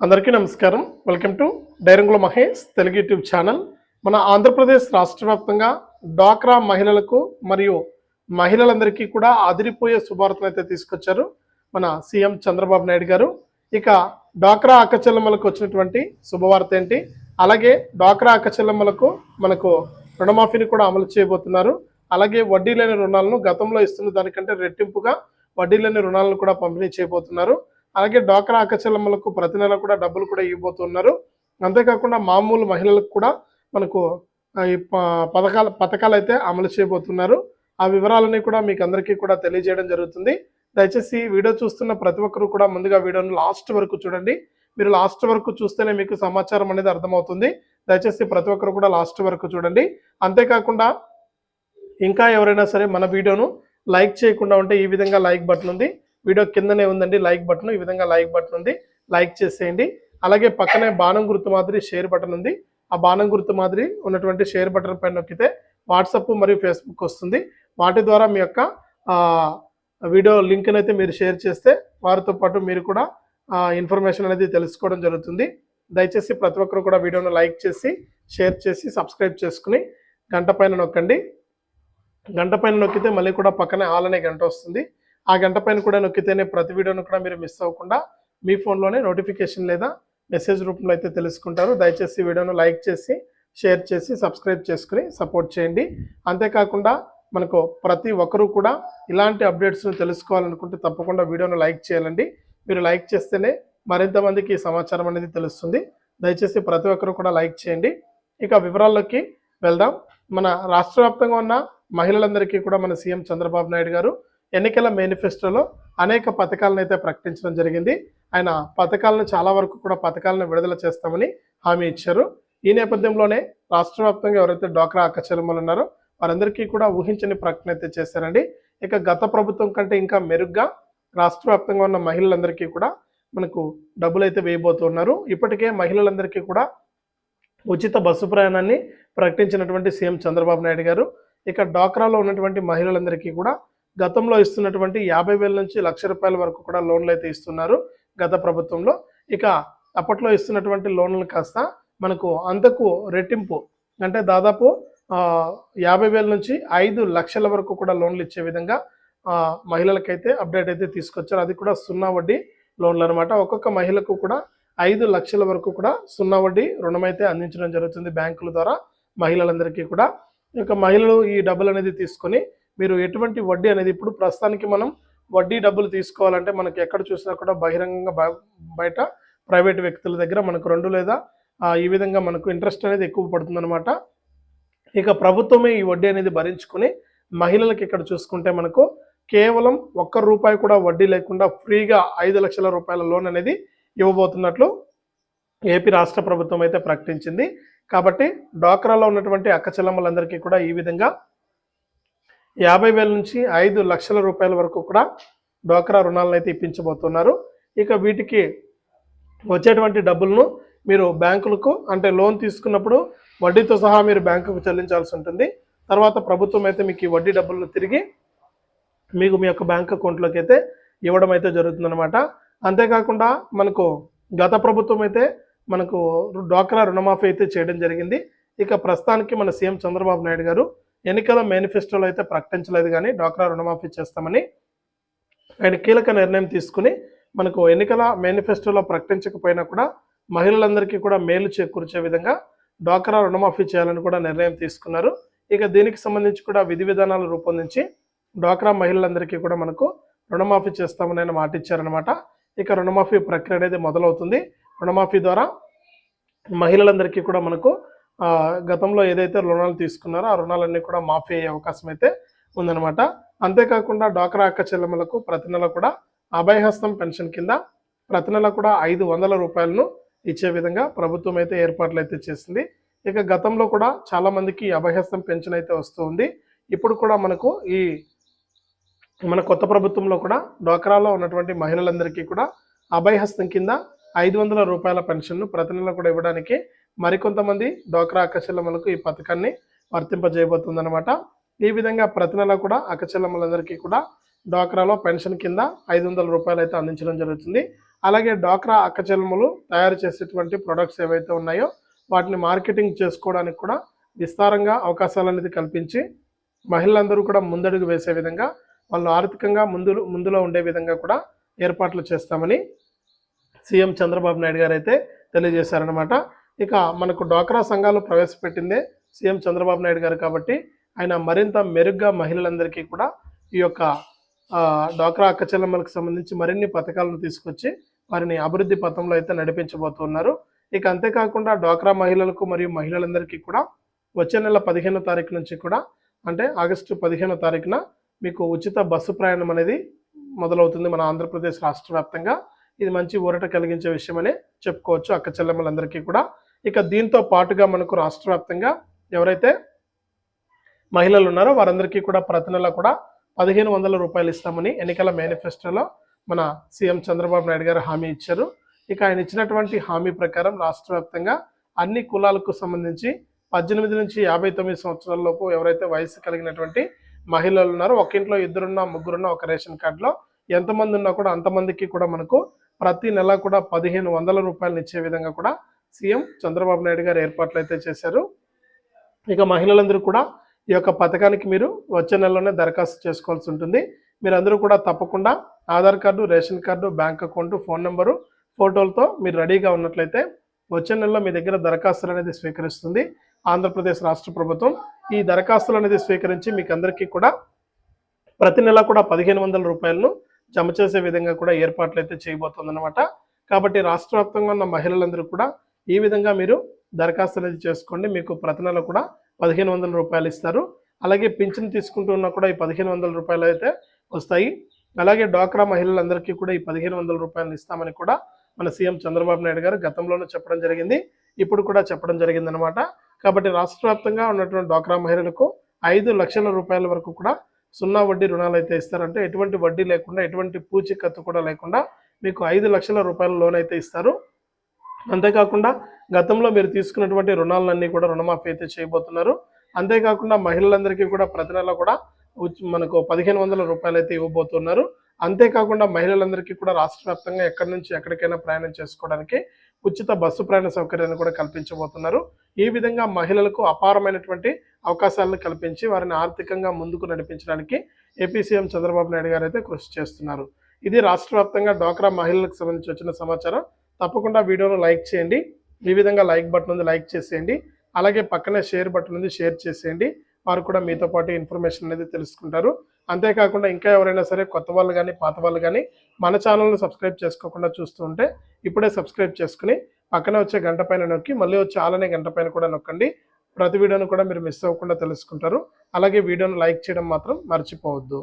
అందరికీ నమస్కారం. Welcome to Dairangula Mahesh Telugu YouTube channel. మన ఆంధ్రప్రదేశ్ రాష్ట్ర వ్యాప్తంగా డ్వాక్రా మహిళలకు మరియు మహిళలందరికీ కూడా అదిరిపోయే శుభార్తను అయితే తీసుకొచ్చారు మన సీఎం చంద్రబాబు నాయుడు గారు. ఇక డ్వాక్రా అక్కచెల్లమ్మలకు వచ్చినటువంటి శుభవార్త ఏంటి? అలాగే డ్వాక్రా అక్కచెల్లమ్మలకు మనకు రుణమాఫీని కూడా అమలు చేయబోతున్నారు. అలాగే వడ్డీ లేని రుణాలను గతంలో ఇస్తున్న దానికంటే రెట్టింపుగా వడ్డీ లేని రుణాలను కూడా పంపిణీ చేయబోతున్నారు. అలాగే డ్వాక్రా అక్కచెల్లమ్మలకు ప్రతి నెల కూడా డబ్బులు కూడా ఇవ్వబోతున్నారు. అంతేకాకుండా మామూలు మహిళలకు కూడా మనకు ఈ ప- పథకాల పథకాలు అయితే అమలు చేయబోతున్నారు. ఆ వివరాలన్నీ కూడా మీకు అందరికీ కూడా తెలియజేయడం జరుగుతుంది. దయచేసి వీడియో చూస్తున్న ప్రతి ఒక్కరు కూడా ముందుగా వీడియోను లాస్ట్ వరకు చూడండి. మీరు లాస్ట్ వరకు చూస్తేనే మీకు సమాచారం అనేది అర్థమవుతుంది. దయచేసి ప్రతి ఒక్కరు కూడా లాస్ట్ వరకు చూడండి. అంతేకాకుండా ఇంకా ఎవరైనా సరే మన వీడియోను లైక్ చేయకుండా ఉంటే ఈ విధంగా లైక్ బటన్ ఉంది. వీడియో కిందనే ఉందండి లైక్ బటన్ ఈ విధంగా లైక్ బటన్ ఉంది లైక్ చేసేయండి. అలాగే పక్కనే బాణం గుర్తు మాదిరి షేర్ బటన్ ఉంది ఆ బాణం గుర్తు మాదిరి ఉన్నటువంటి షేర్ బటన్ పైన నొక్కితే వాట్సప్ మరియు ఫేస్బుక్ వస్తుంది. వాటి ద్వారా మీ యొక్క వీడియో లింక్ని అయితే మీరు షేర్ చేస్తే వారితో పాటు మీరు కూడా ఇన్ఫర్మేషన్ అనేది తెలుసుకోవడం జరుగుతుంది. దయచేసి ప్రతి ఒక్కరు కూడా వీడియోను లైక్ చేసి షేర్ చేసి సబ్స్క్రైబ్ చేసుకుని గంట పైన నొక్కండి. గంట పైన నొక్కితే మళ్ళీ కూడా పక్కనే ఆల్ అనే గంట వస్తుంది. ఆ గంట పైన కూడా నొక్కితేనే ప్రతి వీడియోను కూడా మీరు మిస్ అవ్వకుండా మీ ఫోన్లోనే నోటిఫికేషన్ లేదా మెసేజ్ రూపంలో అయితే తెలుసుకుంటారు. దయచేసి వీడియోను లైక్ చేసి షేర్ చేసి సబ్స్క్రైబ్ చేసుకుని సపోర్ట్ చేయండి. అంతేకాకుండా మనకు ప్రతి ఒక్కరూ కూడా ఇలాంటి అప్డేట్స్ను తెలుసుకోవాలనుకుంటే తప్పకుండా వీడియోను లైక్ చేయాలండి. మీరు లైక్ చేస్తేనే మరింత మందికి సమాచారం అనేది తెలుస్తుంది. దయచేసి ప్రతి ఒక్కరూ కూడా లైక్ చేయండి. ఇక వివరాల్లోకి వెళ్దాం. మన రాష్ట్ర వ్యాప్తంగా ఉన్న మహిళలందరికీ కూడా మన సీఎం చంద్రబాబు నాయుడు గారు ఎన్నికల మేనిఫెస్టోలో అనేక పథకాలను అయితే ప్రకటించడం జరిగింది. ఆయన పథకాలను చాలా వరకు కూడా పథకాలను విడుదల చేస్తామని హామీ ఇచ్చారు. ఈ నేపథ్యంలోనే రాష్ట్ర వ్యాప్తంగా ఎవరైతే డ్వాక్రా అక్కచెల్లెమ్మలు ఉన్నారో వారందరికీ కూడా ఊహించని ప్రకటన అయితే చేశారండి. ఇక గత ప్రభుత్వం కంటే ఇంకా మెరుగ్గా రాష్ట్ర వ్యాప్తంగా ఉన్న మహిళలందరికీ కూడా మనకు డబ్బులు అయితే వేయబోతున్నారు ఇప్పటికే మహిళలందరికీ కూడా ఉచిత బస్సు ప్రయాణాన్ని ప్రకటించినటువంటి సీఎం చంద్రబాబు నాయుడు గారు ఇక డాక్రాలో ఉన్నటువంటి మహిళలందరికీ కూడా గతంలో ఇస్తున్నటువంటి యాభై వేల నుంచి లక్ష రూపాయల వరకు కూడా లోన్లు అయితే ఇస్తున్నారు గత ప్రభుత్వంలో. ఇక అప్పట్లో ఇస్తున్నటువంటి లోన్లు కాస్త మనకు అంతకు రెట్టింపు అంటే దాదాపు యాభై వేల నుంచి ఐదు లక్షల వరకు కూడా లోన్లు ఇచ్చే విధంగా మహిళలకైతే అప్డేట్ అయితే తీసుకొచ్చారు. అది కూడా సున్నా వడ్డీ లోన్లు అనమాట ఒక్కొక్క మహిళకు కూడా ఐదు లక్షల వరకు కూడా సున్నా వడ్డీ రుణం అయితే అందించడం జరుగుతుంది బ్యాంకుల ద్వారా మహిళలందరికీ కూడా. ఇక మహిళలు ఈ డబ్బులు అనేది తీసుకొని మీరు ఎటువంటి వడ్డీ అనేది ఇప్పుడు ప్రస్తుతానికి మనం వడ్డీ డబ్బులు తీసుకోవాలంటే మనకి ఎక్కడ చూసినా కూడా బహిరంగంగా బ- బయట ప్రైవేట్ వ్యక్తుల దగ్గర మనకు రెండు లేదా ఈ విధంగా మనకు ఇంట్రెస్ట్ అనేది ఎక్కువ పడుతుందన్నమాట. ఇక ప్రభుత్వమే ఈ వడ్డీ అనేది భరించుకుని మహిళలకు ఇక్కడ చూసుకుంటే మనకు కేవలం ఒక్క రూపాయి కూడా వడ్డీ లేకుండా ఫ్రీగా ఐదు లక్షల రూపాయల లోన్ అనేది ఇవ్వబోతున్నట్లు ఏపీ రాష్ట్ర ప్రభుత్వం అయితే ప్రకటించింది. కాబట్టి డ్వాక్రాలో ఉన్నటువంటి అక్క చెల్లమ్మలందరికీ కూడా ఈ విధంగా యాభై వేల నుంచి ఐదు లక్షల రూపాయల వరకు కూడా డ్వాక్రా రుణాలను అయితే ఇప్పించబోతున్నారు. ఇక వీటికి వచ్చేటువంటి డబ్బులను మీరు బ్యాంకులకు అంటే లోన్ తీసుకున్నప్పుడు వడ్డీతో సహా మీరు బ్యాంకుకు చెల్లించాల్సి ఉంటుంది. తర్వాత ప్రభుత్వం అయితే మీకు ఈ వడ్డీ డబ్బులను తిరిగి మీకు మీ యొక్క బ్యాంక్ అకౌంట్లోకి అయితే ఇవ్వడం అయితే జరుగుతుందన్నమాట. అంతేకాకుండా మనకు గత ప్రభుత్వం అయితే మనకు డ్వాక్రా రుణమాఫీ అయితే చేయడం జరిగింది. ఇక ప్రస్తుతానికి మన సీఎం చంద్రబాబు నాయుడు గారు ఎన్నికల మేనిఫెస్టోలో అయితే ప్రకటించలేదు కానీ డ్వాక్రా రుణమాఫీ చేస్తామని ఆయన కీలక నిర్ణయం తీసుకుని మనకు ఎన్నికల మేనిఫెస్టోలో ప్రకటించకపోయినా కూడా మహిళలందరికీ కూడా మేలు చేకూర్చే విధంగా డ్వాక్రా రుణమాఫీ చేయాలని కూడా నిర్ణయం తీసుకున్నారు. ఇక దీనికి సంబంధించి కూడా విధి విధానాలు రూపొందించి డ్వాక్రా మహిళలందరికీ కూడా మనకు రుణమాఫీ చేస్తామని ఆయన మాట ఇచ్చారనమాట ఇక రుణమాఫీ ప్రక్రియ అనేది మొదలవుతుంది. రుణమాఫీ ద్వారా మహిళలందరికీ కూడా మనకు గతంలో ఏదైతే రుణాలు తీసుకున్నారో ఆ రుణాలన్నీ కూడా మాఫీ అయ్యే అవకాశం అయితే ఉందన్నమాట. అంతేకాకుండా డ్వాక్రా అక్క చెల్లెమ్మలకు ప్రతి నెల కూడా అభయహస్తం పెన్షన్ కింద ప్రతి నెల కూడా ఐదు వందల రూపాయలను ఇచ్చే విధంగా ప్రభుత్వం అయితే ఏర్పాట్లు అయితే చేసింది. ఇక గతంలో కూడా చాలామందికి అభయహస్తం పెన్షన్ అయితే వస్తూ ఉంది. ఇప్పుడు కూడా మనకు ఈ మన కొత్త ప్రభుత్వంలో కూడా డ్వాక్రాలో ఉన్నటువంటి మహిళలందరికీ కూడా అభయహస్తం కింద ఐదు వందల రూపాయల పెన్షన్ను ప్రతి నెల కూడా ఇవ్వడానికి మరికొంతమంది డ్వాక్రా అక్కచెల్లమ్మలకు ఈ పథకాన్ని వర్తింపజేయబోతుందన్నమాట. ఈ విధంగా ప్రతి నెల కూడా అక్కచెల్లమ్మలందరికీ కూడా డ్వాక్రాలో పెన్షన్ కింద ఐదు వందల రూపాయలు అయితే అందించడం జరుగుతుంది. అలాగే డోక్రా అక్కచెల్లెములు తయారు చేసేటువంటి ప్రొడక్ట్స్ ఏవైతే ఉన్నాయో వాటిని మార్కెటింగ్ చేసుకోవడానికి కూడా విస్తారంగా అవకాశాలు అనేది కల్పించి మహిళలందరూ కూడా ముందడుగు వేసే విధంగా వాళ్ళు ఆర్థికంగా ముందు ముందులో ఉండే విధంగా కూడా ఏర్పాట్లు చేస్తామని సీఎం చంద్రబాబు నాయుడు గారు అయితే తెలియజేశారనమాట ఇక మనకు డ్వాక్రా సంఘాలు ప్రవేశపెట్టిందే సీఎం చంద్రబాబు నాయుడు గారు కాబట్టి ఆయన మరింత మెరుగ్గా మహిళలందరికీ కూడా ఈ యొక్క డ్వాక్రా అక్క చెల్లెమ్మలకు సంబంధించి మరిన్ని పథకాలను తీసుకొచ్చి వారిని అభివృద్ధి పథంలో అయితే నడిపించబోతున్నారు. ఇక అంతేకాకుండా డ్వాక్రా మహిళలకు మరియు మహిళలందరికీ కూడా వచ్చే నెల పదిహేనో తారీఖు నుంచి కూడా అంటే ఆగస్టు పదిహేనో తారీఖున మీకు ఉచిత బస్సు ప్రయాణం అనేది మొదలవుతుంది మన ఆంధ్రప్రదేశ్ రాష్ట్ర వ్యాప్తంగా. ఇది మంచి ఊరట కలిగించే విషయమని చెప్పుకోవచ్చు. అక్క చెల్లెమ్మలందరికీ కూడా ఇక దీంతో పాటుగా మనకు రాష్ట్ర వ్యాప్తంగా ఎవరైతే మహిళలు ఉన్నారో వారందరికీ కూడా ప్రతి నెల కూడా పదిహేను వందల రూపాయలు ఇస్తామని ఎన్నికల మేనిఫెస్టోలో మన సీఎం చంద్రబాబు నాయుడు గారు హామీ ఇచ్చారు. ఇక ఆయన ఇచ్చినటువంటి హామీ ప్రకారం రాష్ట్ర వ్యాప్తంగా అన్ని కులాలకు సంబంధించి పద్దెనిమిది నుంచి యాభై తొమ్మిది సంవత్సరాల లోపు ఎవరైతే వయసు కలిగినటువంటి మహిళలు ఉన్నారో ఒక ఇంట్లో ఇద్దరున్నా ముగ్గురున్నా ఒక రేషన్ కార్డులో ఎంతమంది ఉన్నా కూడా అంతమందికి కూడా మనకు ప్రతి నెల కూడా పదిహేను వందల రూపాయలు ఇచ్చే విధంగా కూడా సీఎం చంద్రబాబు నాయుడు గారు ఏర్పాట్లు అయితే చేశారు. ఇక మహిళలందరూ కూడా ఈ యొక్క పథకానికి మీరు వచ్చే నెలలోనే దరఖాస్తు చేసుకోవాల్సి ఉంటుంది. మీరందరూ కూడా తప్పకుండా Aadhaar card ration card bank account phone number ఫోటోలతో మీరు రెడీగా ఉన్నట్లయితే వచ్చే నెలలో మీ దగ్గర దరఖాస్తులు అనేది స్వీకరిస్తుంది. ఆంధ్రప్రదేశ్ రాష్ట్ర ప్రభుత్వం ఈ దరఖాస్తులు అనేది స్వీకరించి మీకు అందరికీ కూడా ప్రతి నెల కూడా పదిహేను వందల రూపాయలను జమ చేసే విధంగా కూడా ఏర్పాట్లు అయితే చేయబోతుందన్నమాట. కాబట్టి రాష్ట్ర వ్యాప్తంగా ఉన్న మహిళలందరూ కూడా ఈ విధంగా మీరు దరఖాస్తు అనేది చేసుకోండి. మీకు ప్రతి నెల కూడా పదిహేను వందల రూపాయలు ఇస్తారు. అలాగే పింఛన్ తీసుకుంటున్నా కూడా ఈ పదిహేను వందల రూపాయలు అయితే వస్తాయి. అలాగే డ్వాక్రా మహిళలందరికీ కూడా ఈ పదిహేను వందల రూపాయలు ఇస్తామని కూడా మన సీఎం చంద్రబాబు నాయుడు గారు గతంలోనే చెప్పడం జరిగింది. ఇప్పుడు కూడా చెప్పడం జరిగింది అనమాట కాబట్టి రాష్ట్ర వ్యాప్తంగా ఉన్నటువంటి డ్వాక్రా మహిళలకు ఐదు లక్షల రూపాయల వరకు కూడా సున్నా వడ్డీ రుణాలు అయితే ఇస్తారంటే ఎటువంటి వడ్డీ లేకుండా ఎటువంటి పూచికత్తు కూడా లేకుండా మీకు ఐదు లక్షల రూపాయల లోన్ అయితే ఇస్తారు. అంతేకాకుండా గతంలో మీరు తీసుకున్నటువంటి రుణాలన్నీ కూడా రుణమాఫీ అయితే చేయబోతున్నారు. అంతేకాకుండా మహిళలందరికీ కూడా ప్రతి నెల కూడా ఉచ్- మనకు పదిహేను వందల రూపాయలు అయితే ఇవ్వబోతున్నారు. అంతేకాకుండా మహిళలందరికీ కూడా రాష్ట్ర వ్యాప్తంగా ఎక్కడి నుంచి ఎక్కడికైనా ప్రయాణం చేసుకోవడానికి ఉచిత బస్సు ప్రయాణ సౌకర్యాన్ని కూడా కల్పించబోతున్నారు. ఈ విధంగా మహిళలకు అపారమైనటువంటి అవకాశాలను కల్పించి వారిని ఆర్థికంగా ముందుకు నడిపించడానికి ఏపీ సీఎం చంద్రబాబు నాయుడు గారు అయితే కృషి చేస్తున్నారు. ఇది రాష్ట్ర వ్యాప్తంగా డ్వాక్రా మహిళలకు సంబంధించి వచ్చిన సమాచారం. తప్పకుండా వీడియోను లైక్ చేయండి. ఈ విధంగా లైక్ బటన్ ఉంది లైక్ చేసేయండి. అలాగే పక్కనే షేర్ బటన్ ఉంది షేర్ చేసేయండి. వారు కూడా మీతో పాటు ఇన్ఫర్మేషన్ అనేది తెలుసుకుంటారు. అంతేకాకుండా ఇంకా ఎవరైనా సరే కొత్త వాళ్ళు కానీ పాత వాళ్ళు కానీ మన ఛానల్ని సబ్స్క్రైబ్ చేసుకోకుండా చూస్తూ ఉంటే ఇప్పుడే సబ్స్క్రైబ్ చేసుకుని పక్కనే వచ్చే గంట పైన నొక్కి మళ్ళీ వచ్చే ఆలనే గంట పైన కూడా నొక్కండి. ప్రతి వీడియోను కూడా మీరు మిస్ అవ్వకుండా తెలుసుకుంటారు. అలాగే వీడియోను లైక్ చేయడం మాత్రం మర్చిపోవద్దు.